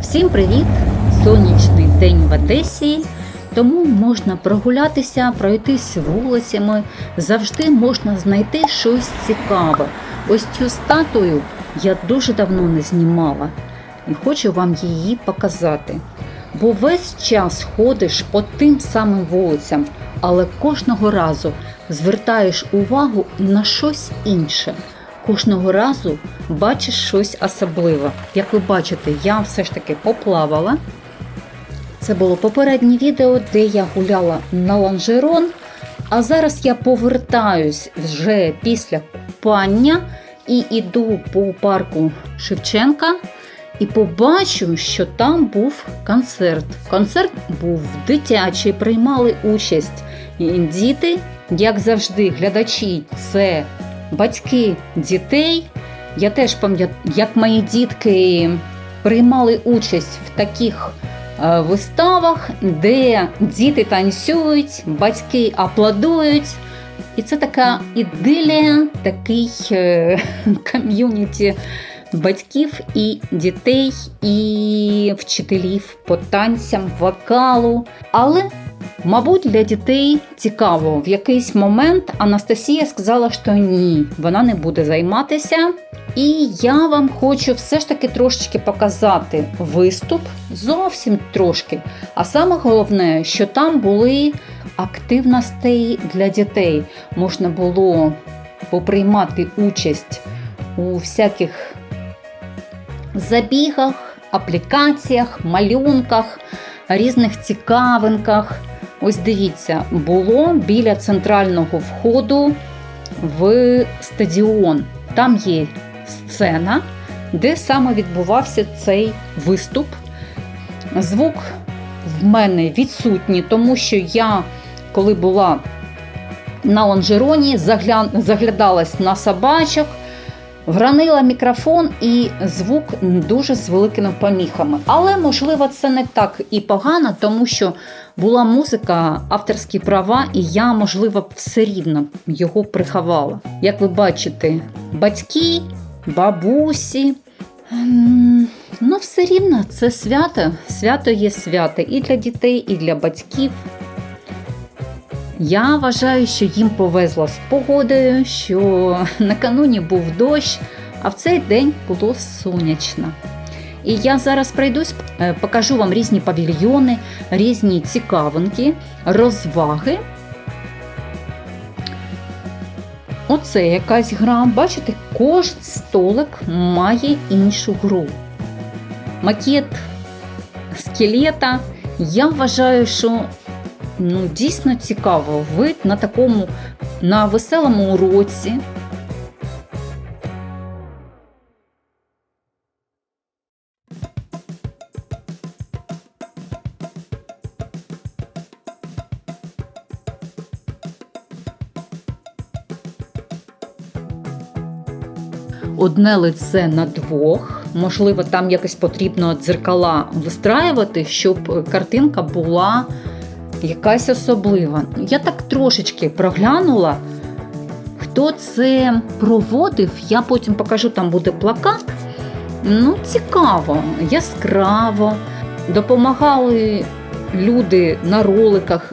Всім привіт! Сонячний день в Одесі. Тому можна прогулятися, пройтись вулицями. Завжди можна знайти щось цікаве. Ось цю статую я дуже давно не знімала і хочу вам її показати. Бо весь час ходиш по тим самим вулицям, але кожного разу звертаєш увагу на щось інше. Кожного разу бачиш щось особливе. Як ви бачите, я все ж таки поплавала. Це було попереднє відео, де я гуляла на лонжерон. А зараз я повертаюсь вже після купання і йду по парку Шевченка і побачу, що там був концерт. Концерт був дитячий, приймали участь діти, як завжди, глядачі це батьки дітей. Я теж пам'ятаю, як мої дітки приймали участь в таких е, виставах, де діти танцюють, батьки аплодують. І це така ідилія, такий е, ком'юніті батьків і дітей, і вчителів по танцям, вокалу. Але, мабуть, для дітей цікаво. В якийсь момент Анастасія сказала, що ні, вона не буде займатися. І я вам хочу все ж таки трошечки показати виступ, зовсім трошки. А саме головне, що там були активності для дітей. Можна було поприймати участь у всяких забігах, аплікаціях, малюнках, різних цікавинках. Ось дивіться, було біля центрального входу в стадіон. Там є сцена, де саме відбувався цей виступ. Звук в мене відсутній, тому що я, коли була на лонжероні, загля- заглядалась на собачок, вранила мікрофон і звук дуже з великими поміхами. Але, можливо, це не так і погано, тому що була музика, авторські права, і я, можливо, все рівно його приховала. Як ви бачите, батьки, бабусі. Ну, все рівно це свято. Свято є свято і для дітей, і для батьків. Я вважаю, що їм повезло з погодою, що накануні був дощ, а в цей день було сонячно. І я зараз пройдусь, е, покажу вам різні павільйони, різні цікавинки, розваги. Оце якась гра. Бачите, кожен столик має іншу гру. Макет скелета. Я вважаю, що ну, дійсно цікаво. Ви на такому на веселому уроці. Одне лице на двох. Можливо, там якось потрібно дзеркала вистраювати, щоб картинка була якась особлива. Я так трошечки проглянула. Хто це проводив, я потім покажу, там буде плакат. Ну, цікаво, яскраво. Допомагали люди на роликах.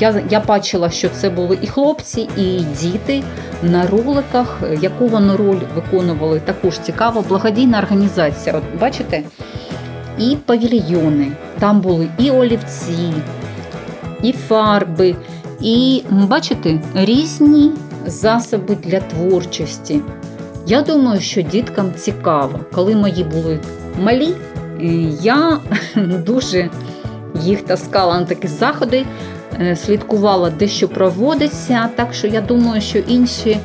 Я, я бачила, що це були і хлопці, і діти на роликах. Яку вони роль виконували, також цікаво. Благодійна організація. От бачите? І павільйони. Там були і олівці, і фарби, і бачите, різні засоби для творчості. Я думаю, що діткам цікаво. Коли мої були малі, е, я дуже їх таскала на такі заходи, е, слідкувала, де що проводиться. Так що я думаю, що інші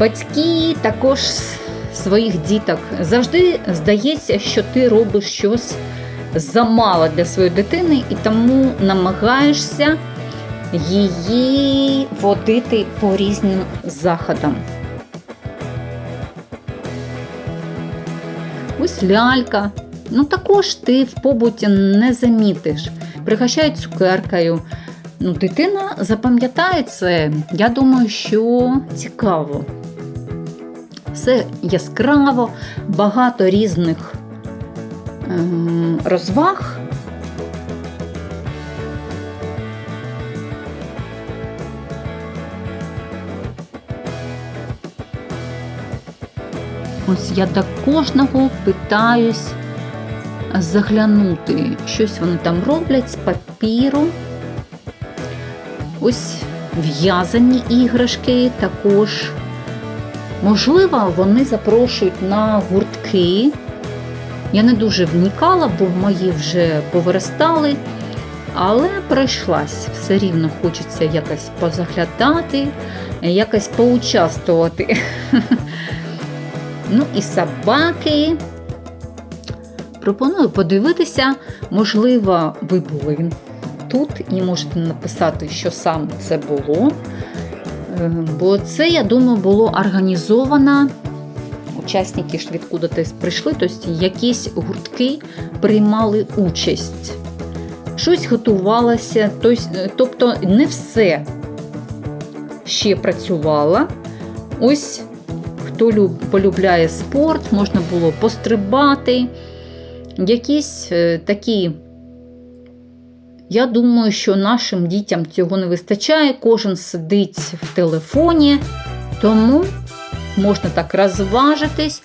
батьки також своїх діток завжди здається, що ти робиш щось замало для своєї дитини, і тому намагаєшся її водити по різним заходам. Ось лялька. Ну також ти в побуті не замітиш. Пригощають цукеркою. Ну, дитина запам'ятає це. Я думаю, що цікаво. Все яскраво, багато різних розваг. Ось я до кожного питаюсь заглянути. Щось вони там роблять з папіру. Ось в'язані іграшки також. Можливо, вони запрошують на гуртки. Я не дуже вникала, бо мої вже повиростали, але пройшлась. Все рівно хочеться якось позаглядати, якось поучаствувати. Ну і собаки. Пропоную подивитися, можливо, ви були тут і можете написати, що саме це було. Е, Бо це, я думаю, було організовано. Учасники ж відкуди десь прийшли, тобто якісь гуртки приймали участь. Щось готувалося, тобто не все ще працювало. Ось хто полюбляє спорт, можна було пострибати. Якісь е, такі, я думаю, що нашим дітям цього не вистачає, кожен сидить в телефоні, тому можна так розважитись,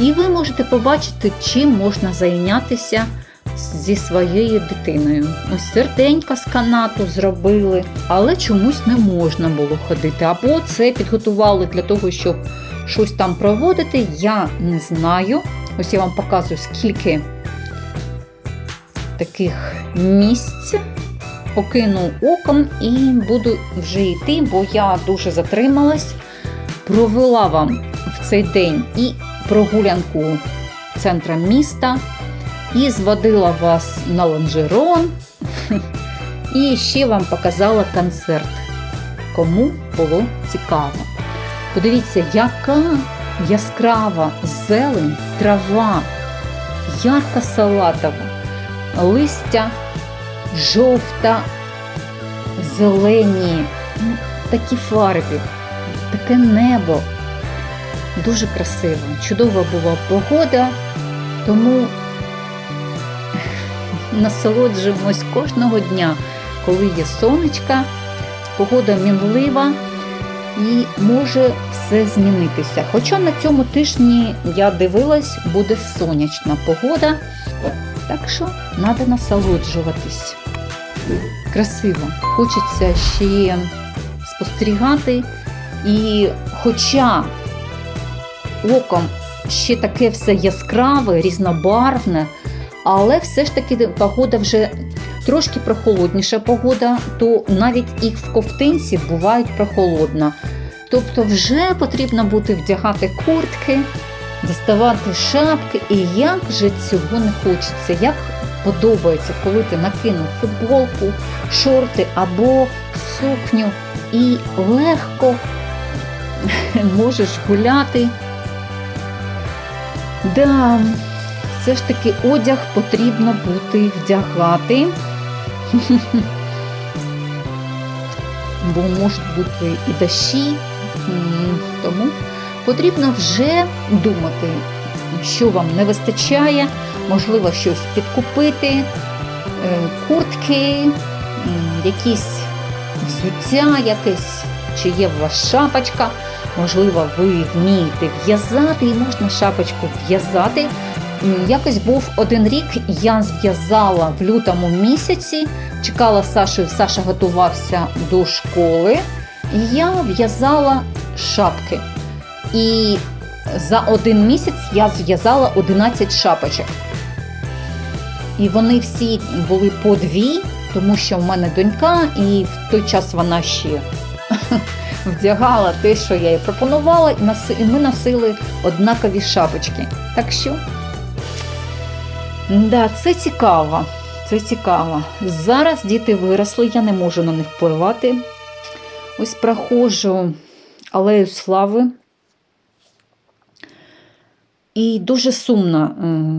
і ви можете побачити, чим можна зайнятися зі своєю дитиною. Ось серденька з канату зробили, але чомусь не можна було ходити. Або це підготували для того, щоб щось там проводити, я не знаю. Ось я вам показую, скільки таких місць. Покину оком і буду вже йти, бо я дуже затрималась. Провела вам в цей день і прогулянку центром міста, і зводила вас на лонжерон, і ще вам показала концерт. Кому було цікаво. Подивіться, яка яскрава зелень, трава, ярка салатова, листя жовта, зелені, ну, такі фарби, таке небо. Дуже красиво. Чудова була погода, тому насолоджуємось кожного дня, коли є сонечка, погода мінлива і може все змінитися. Хоча на цьому тижні я дивилась, буде сонячна погода, так що треба насолоджуватись. Красиво. Хочеться ще спостерігати. І хоча оком ще таке все яскраве, різнобарвне, але все ж таки погода вже трошки прохолодніша погода, то навіть і в ковтинці буває прохолодна. Тобто вже потрібно буде вдягати куртки, доставати шапки, і як же цього не хочеться. Як подобається, коли ти накинув футболку, шорти або сукню і легко можеш гуляти. Да, все ж таки одяг потрібно бути вдягати, бо можуть бути і дощі, тому потрібно вже думати, що вам не вистачає, можливо, щось підкупити, е, куртки, якісь взуття, якесь, чи є у вас шапочка. Можливо, ви вмієте в'язати і можна шапочку в'язати. Якось був один рік, я зв'язала в лютому місяці, чекала Сашу, Саша готувався до школи, і я в'язала шапки. І за один місяць я зв'язала 11 шапочок. І вони всі були по дві, тому що в мене донька, і в той час вона ще вдягала те, що я їй пропонувала, і ми носили однакові шапочки. Так що, да, це цікаво. Це цікаво. Зараз діти виросли, я не можу на них впливати. Ось проходжу алею слави. І дуже сумно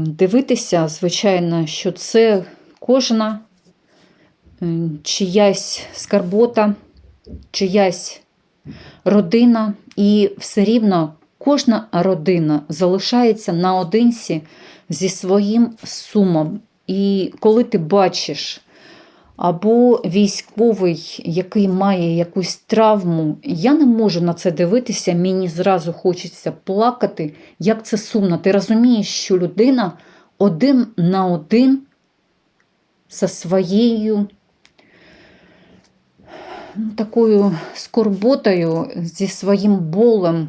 дивитися, звичайно, що це кожна чиясь скарбота, чиясь родина, і все рівно Кожна родина залишається наодинці зі своїм сумом. І коли ти бачиш або військовий, який має якусь травму, я не можу на це дивитися, мені зразу хочеться плакати. Як це сумно. Ти розумієш, що людина один на один зі своєю такою скорботою, зі своїм болем.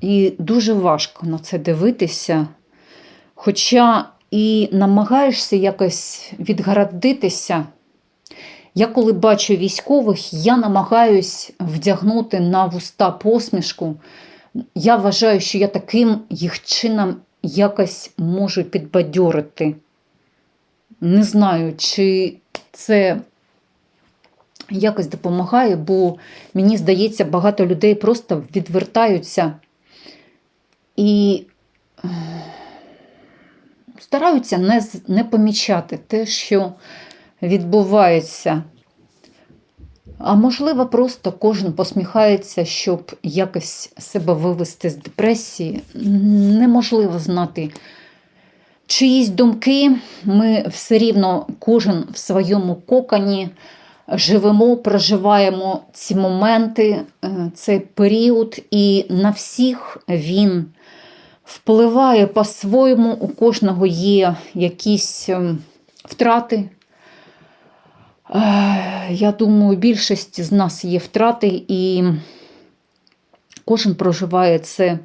І дуже важко на це дивитися. Хоча і намагаєшся якось відгородитися. Я коли бачу військових, я намагаюсь вдягнути на вуста посмішку. Я вважаю, що я таким їх чином якось можу підбадьорити. Не знаю, чи це якось допомагає, бо мені здається, багато людей просто відвертаються і е, стараються не, не помічати те, що відбувається. А можливо, просто кожен посміхається, щоб якось себе вивести з депресії. Неможливо знати чиїсь думки. Ми все рівно кожен в своєму коконі живемо, проживаємо ці моменти, е, цей період, і на всіх він впливає по-своєму. У кожного є якісь ем, втрати. Е, Я думаю, більшість з нас є втрати, і кожен проживає це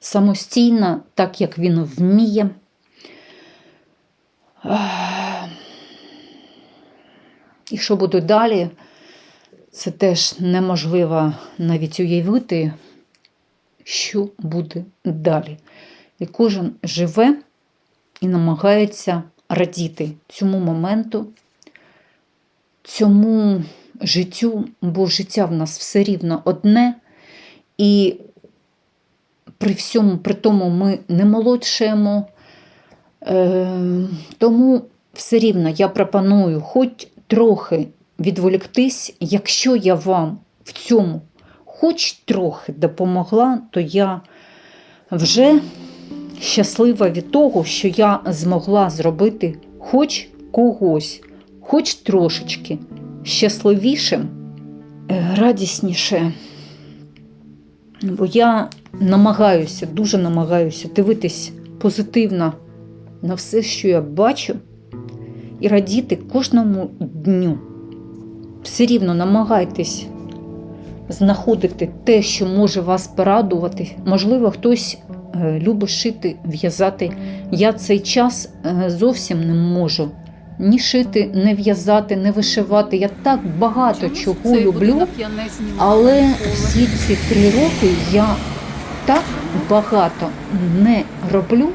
самостійно, так як він вміє. І що буде далі, це теж неможливо навіть уявити, що буде далі. І кожен живе і намагається радіти цьому моменту, цьому життю, бо життя в нас все рівно одне, і при всьому при тому ми не молодшаємо. Е, тому все рівно я пропоную хоч трохи відволіктись, якщо я вам в цьому хоч трохи допомогла, то я вже щаслива від того, що я змогла зробити хоч когось, хоч трошечки щасливішим, е, радісніше. Бо я намагаюся, дуже намагаюся дивитись позитивно на все, що я бачу, і радіти кожному дню. Все рівно намагайтесь знаходити те, що може вас порадувати. Можливо, хтось е, любить шити, в'язати. Я цей час е, зовсім не можу ні шити, ні в'язати, ні вишивати. Я так багато чого люблю. Але всі ці три роки я так багато не роблю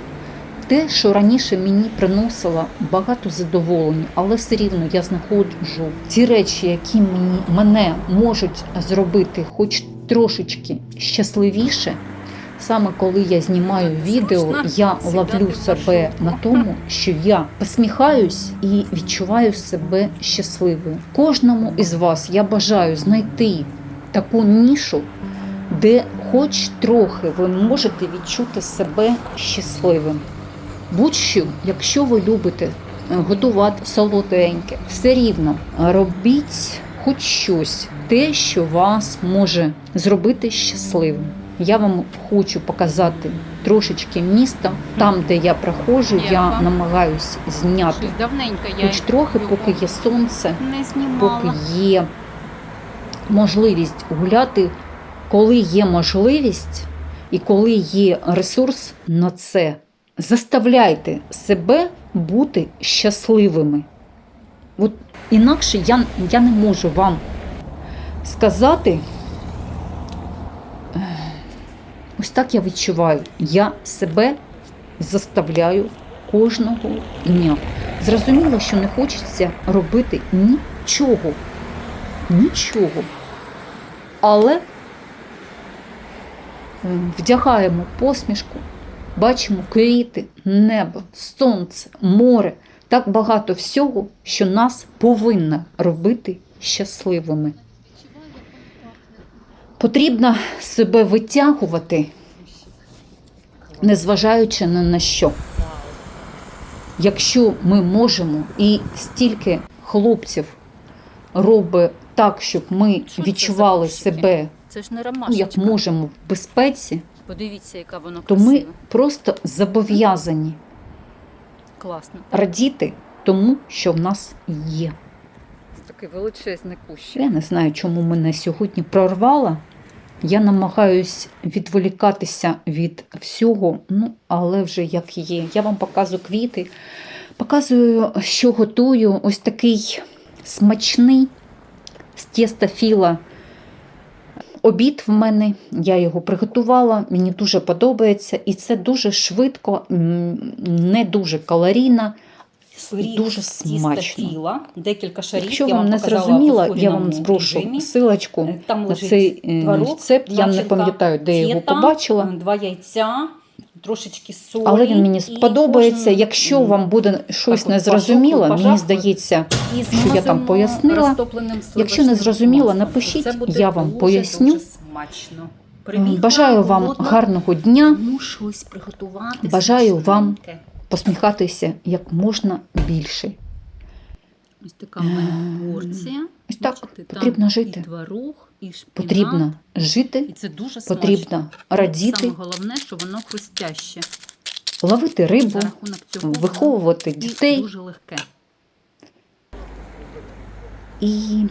те, що раніше мені приносило багато задоволень, але все рівно я знаходжу ті речі, які мені мене можуть зробити, хоч трошечки щасливіше. Саме коли я знімаю відео, я ловлю себе на тому, що я посміхаюсь і відчуваю себе щасливою. Кожному із вас я бажаю знайти таку нішу, де хоч трохи ви можете відчути себе щасливим. Будь-що, якщо ви любите е, готувати солоденьке, все рівно робіть хоч щось, те, що вас може зробити щасливим. Я вам хочу показати трошечки міста, там, де я проходжу, я намагаюсь зняти хоч трохи, поки є сонце, поки є можливість гуляти, коли є можливість і коли є ресурс на це. Заставляйте себе бути щасливими. От інакше я, я не можу вам сказати. Ось так я відчуваю. Я себе заставляю кожного дня. Зрозуміло, що не хочеться робити нічого. Нічого. Але вдягаємо посмішку, бачимо квіти, небо, сонце, море, так багато всього, що нас повинно робити щасливими. Потрібно себе витягувати, незважаючи ні на що. Якщо ми можемо, і стільки хлопців робить так, щоб ми відчували себе, ну, як можемо в безпеці, Подивіться, яка вона то красива. ми просто зобов'язані Класно. радіти тому, що в нас є. Такий величезний кущ. Я не знаю, чому мене сьогодні прорвало. Я намагаюсь відволікатися від всього, ну, але вже як є. Я вам показую квіти, показую, що готую. Ось такий смачний з тіста філа обід в мене. Я його приготувала, мені дуже подобається, і це дуже швидко, не дуже калорійно. Пиріг Дуже смачно. філа, декілька шарів. Якщо я вам не зрозуміла, зрозуміло, я вам зброшу силочку Е, Там на цей е, творог, рецепт. Я не пам'ятаю, де я його побачила. Два яйця, трошечки солі. Але він мені сподобається. кожен, Якщо вам буде щось незрозуміло, мені здається, що я там пояснила. Якщо не зрозуміло, напишіть, я вам поясню. Смачно. Бажаю вам гарного дня. Бажаю вам посміхатися як можна більше. Ось така в мене порція. Ось так, потрібно жити. І творог. Потрібно жити, І це дуже смачно. радіти, Саме головне, що воно хрустяще. ловити рибу, цього виховувати і дітей дуже легке. і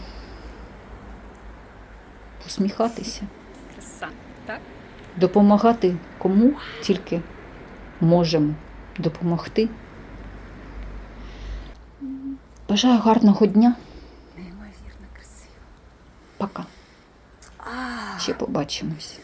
посміхатися. Краса. Так? допомагати кому тільки можемо допомогти. Бажаю гарного дня. Неймовірно красиво. Пока. Ще побачимось.